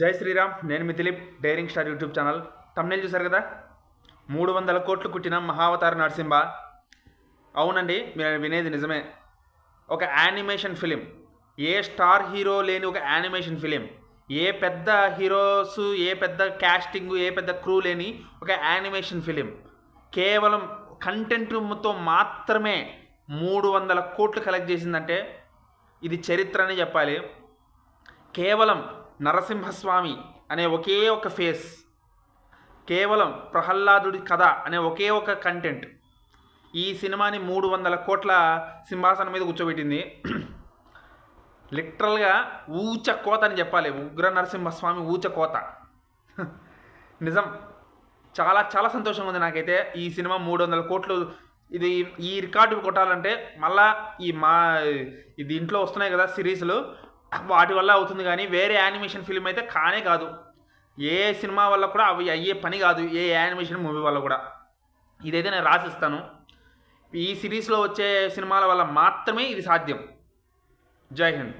జై శ్రీరామ్ నేను మితిలిప్ daring star YouTube channel. Thumbnail చూశారు కదా? మూడు వందల కోట్లు కుట్టిన మహావతార నరసింహ. అవునండి మీరు వినేది నిజమే. ఒక యానిమేషన్ ఫిలిం. ఏ స్టార్ హీరో లేని ఒక యానిమేషన్ ఫిలిం. ఏ పెద్ద హీరోస్ ఏ పెద్ద క్యాస్టింగ్ ఏ పెద్ద క్రూ లేని ఒక యానిమేషన్ ఫిలిం. కేవలం కంటెంట్తో మాత్రమే మూడు వందల కోట్లు కలెక్ట్ చేసిందంటే ఇది చరిత్ర అని చెప్పాలి. కేవలం నరసింహస్వామి అనే ఒకే ఒక ఫేస్ కేవలం ప్రహ్లాదుడి కథ అనే ఒకే ఒక కంటెంట్. ఈ సినిమాని మూడు వందల కోట్ల సింహాసనం మీద కూర్చోబెట్టింది. లిటరల్గా ఊచ కోత అని చెప్పాలి. ఉగ్ర నరసింహస్వామి ఊచ కోత. నిజం. చాలా చాలా సంతోషంగా ఉంది నాకైతే ఈ సినిమా మూడు వందల కోట్లు. ఇది ఈ రికార్డు కొట్టాలంటే మళ్ళా ఈ మా దీంట్లో వస్తున్నాయి కదా సిరీస్లు. వాటి వల్ల అవుతుంది కానీ వేరే యానిమేషన్ ఫిల్మ్ అయితే కానే కాదు. ఏ సినిమా వల్ల కూడా అవి అయ్యే పని కాదు ఏ యానిమేషన్ మూవీ వల్ల కూడా. ఇదైతే నేను రాసిస్తాను. ఈ సిరీస్లో వచ్చే సినిమాల వల్ల మాత్రమే ఇది సాధ్యం. జై హింద్.